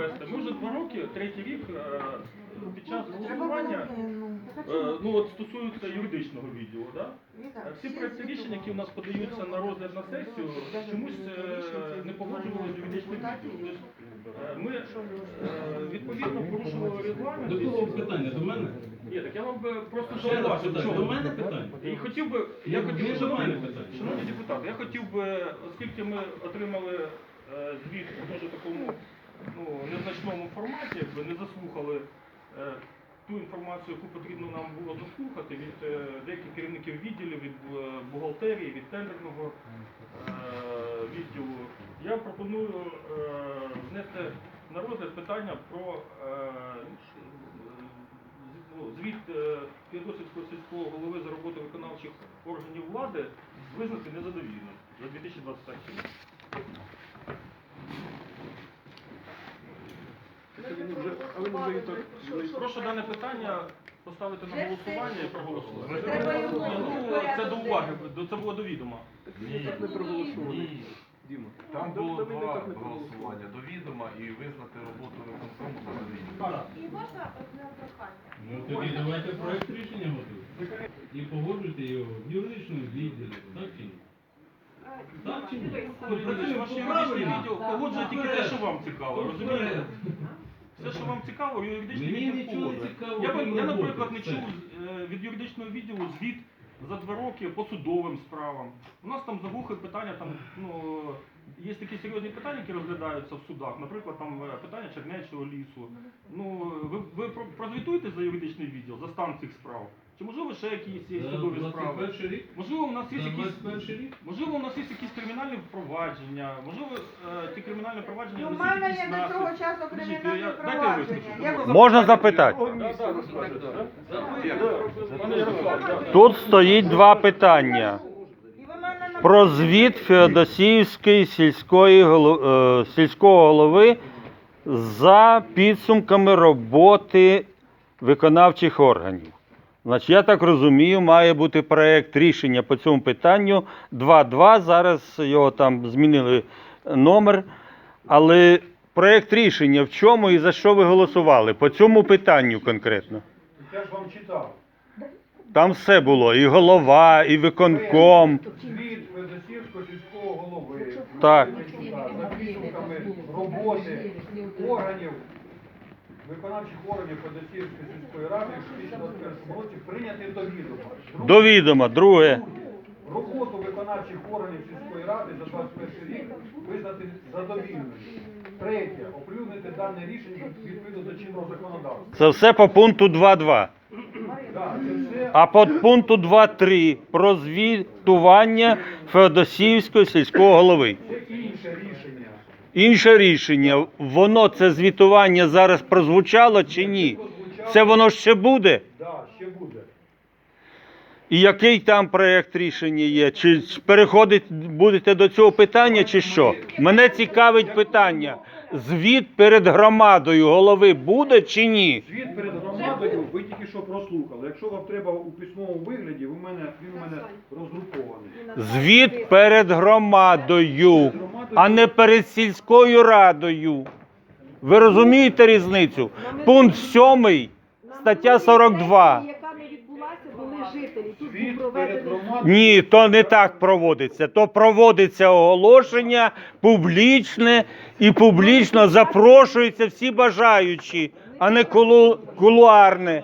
Ми вже два роки, третій рік, е, під час голосування, було, ну, е, ну от стосується юридичного відділу, да? Всі проекти рішень, які у нас подаються на розгляд на сесію, чомусь е, не погоджували з юридичним відділом. Ми відповідно порушували регламент. До кого питання? До мене? Ні, так я вам би просто Ще раз зауважив, питання. До мене питання? І хотів би, я хотів би, шановні, шановні депутати, я хотів би, оскільки ми отримали звіт у дуже такому ну, незначному форматі, якби не заслухали е, ту інформацію, яку потрібно нам було заслухати від е, деяких керівників відділів, від е, бухгалтерії, від тендерного е, відділу. Я пропоную е, внести на розгляд питання про е, ну, звіт Феодосівського сільського голови за роботу виконавчих органів влади визнати незадовільним за 2021 рік. Прошу дане питання поставити на голосування і проголосувати. Треба його ну, Це до уваги, до- це було до відома. не проголосований. Діма. Там було два голосування до відома і визнати роботу виконкому задовільною. І можна одне прохання? Ну тоді давайте проект рішення готуйте. І погоджуйте його в юридичному відділі. Так чи ні? Е, Так чи ні? дивись, Працює ваш юридичний відділ, погоджує тільки те, що вам цікаво, розумієте? Все, що вам цікаво, юридичний Мені відділ нічого не погоджує. цікаво, Я, я, наприклад, не чув е, від юридичного відділу звіт за два роки по судовим справам. У нас там забухи питання, там, ну, є такі серйозні питання, які розглядаються в судах. Наприклад, там е, питання Чернечого лісу. Ну, ви, ви про- прозвітуєте за юридичний відділ, за стан цих справ? Чи можливо ще якісь є судові справи? 21 рік? Можливо, у нас є За якісь 21 рік? Можливо, у нас є якісь кримінальні впровадження, можливо, е, ті кримінальні впровадження Ну, в несуть мене є до цього часу кримінальне я- я провадження. Можна запитати? Тут стоїть два питання. І ви мене на- Про звіт Феодосіївської сільської голо- е, сільського голови за підсумками роботи виконавчих органів. Значить, я так розумію, має бути проєкт рішення по цьому питанню 2.2. Зараз його там змінили номер. Але проєкт рішення в чому і за що ви голосували? По цьому питанню конкретно. Я ж вам читав. Там все було, і голова, і виконком. Звіт Федосівського сільського голови. Так. За підсумками роботи органів, виконавчих органів Федосівської сільської ради в 2021 році прийняти до відома. До відома, друге. Роботу виконавчих органів сільської ради за 21 рік визнати задовільною. Третє. Оприлюднити дане рішення відповідно до чинного законодавства. Це все по пункту 2.2. Так, це все А по пункту 2.3 про звітування Феодосіївського сільського голови. це. Інше рішення, воно це звітування зараз прозвучало чи ні? Це воно ще буде? Так, ще буде. І який там проєкт рішення є? Чи переходить будете до цього питання, чи що? Мене цікавить питання. Звіт перед громадою голови буде чи ні? Звіт перед громадою ви тільки що прослухали. Якщо вам треба у письмовому вигляді, ви мене, він у мене роздрукований. Звіт перед громадою, а не перед сільською радою. Ви розумієте різницю? Пункт 7, стаття 42. Яка жителі. Ні, то не так проводиться. То проводиться оголошення публічне і публічно запрошуються всі бажаючі, а не кулу- кулуарне.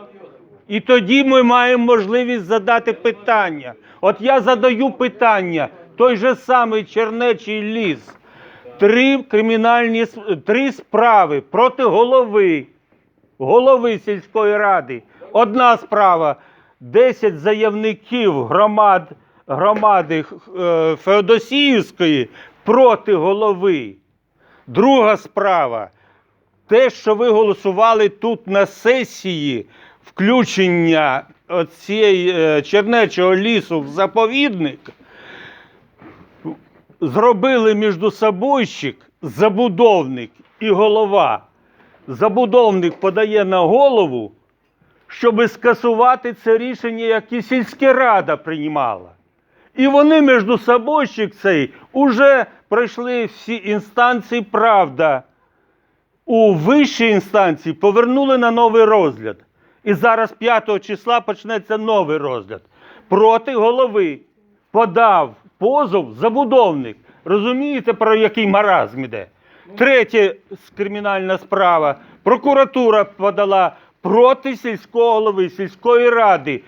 І тоді ми маємо можливість задати питання. От я задаю питання, той же самий Чернечий ліс. Три кримінальні три справи проти голови, голови сільської ради. Одна справа 10 заявників громад, громади е, Феодосіївської проти голови. Друга справа те, що ви голосували тут на сесії, включення цієї е, Чернечого лісу в заповідник, зробили між собойщик, забудовник і голова. Забудовник подає на голову, щоб скасувати це рішення, яке сільська рада приймала. І вони між собойщик цей уже пройшли всі інстанції правда. у вищій інстанції повернули на новий розгляд. І зараз 5 числа почнеться новий розгляд. Проти голови подав позов забудовник. Розумієте, про який маразм іде? Третя кримінальна справа. Прокуратура подала проти сільського голови сільської ради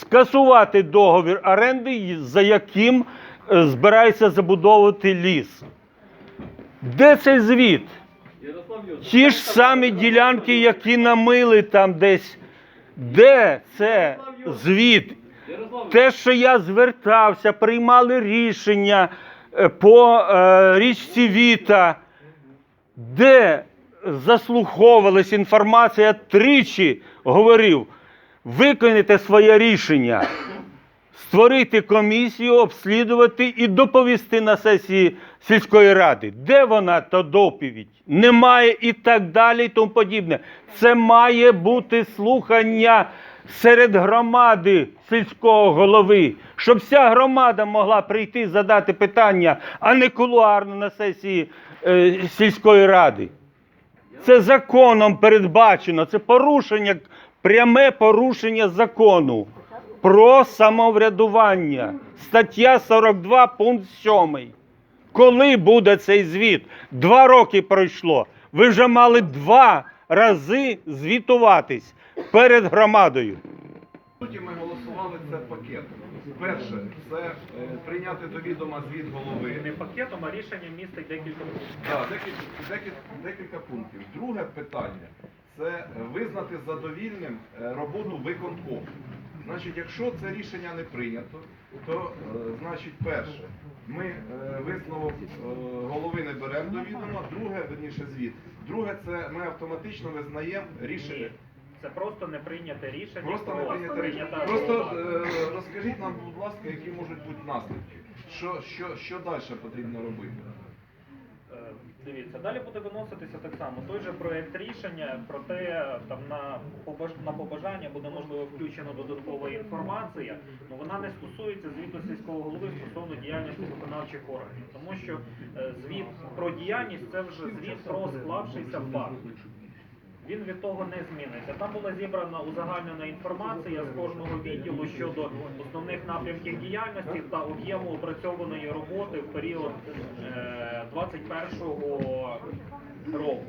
скасувати договір оренди, за яким е, збирається забудовувати ліс. Де цей звіт? Ті ж самі ділянки, які намили там десь. Де це звіт? Те, що я звертався, приймали рішення е, по е, річці Віта, де заслуховувалась інформація, тричі говорив, виконайте своє рішення, створити комісію, обслідувати і доповісти на сесії сільської ради. Де вона та доповідь? Немає і так далі, і тому подібне. Це має бути слухання серед громади сільського голови, щоб вся громада могла прийти задати питання, а не кулуарно на сесії е, сільської ради. Це законом передбачено, це порушення, пряме порушення закону про самоврядування. Стаття 42, пункт 7. Коли буде цей звіт? Два роки пройшло. Ви вже мали два рази звітуватись перед громадою. Суті, ми голосували це пакетом. Перше, це е, прийняти до відома звіт голови. Не пакетом, а рішення містить декілька пунктів. Так, декілька, декілька, декілька пунктів. Друге питання це визнати задовільним е, роботу виконкому. Значить, якщо це рішення не прийнято, то е, значить, перше, ми е, висновок е, голови не беремо до відома, друге, верніше звіт. Друге, це ми автоматично визнаємо рішення. Це просто не прийняте рішення. Просто не прийняте рішення. Просто е, розкажіть нам, будь ласка, які можуть бути наслідки. Що, що, що далі потрібно робити? Дивіться, далі буде виноситися так само. Той же проєкт рішення, проте там на побаж- на побажання буде можливо включено додаткова інформація, але вона не стосується звіту сільського голови стосовно діяльності виконавчих органів, тому що е, звіт про діяльність це вже звіт про склавшийся факт. Він від того не зміниться. Там була зібрана узагальнена інформація з кожного відділу щодо основних напрямків діяльності та об'єму опрацьованої роботи в період е, 21-го року.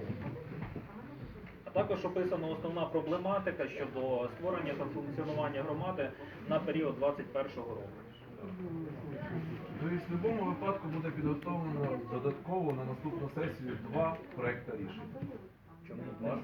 Також описана основна проблематика щодо створення та функціонування громади на період 21-го року. Тобто в будь-якому випадку буде підготовлено додатково на наступну сесію два проекти рішень. Чому два?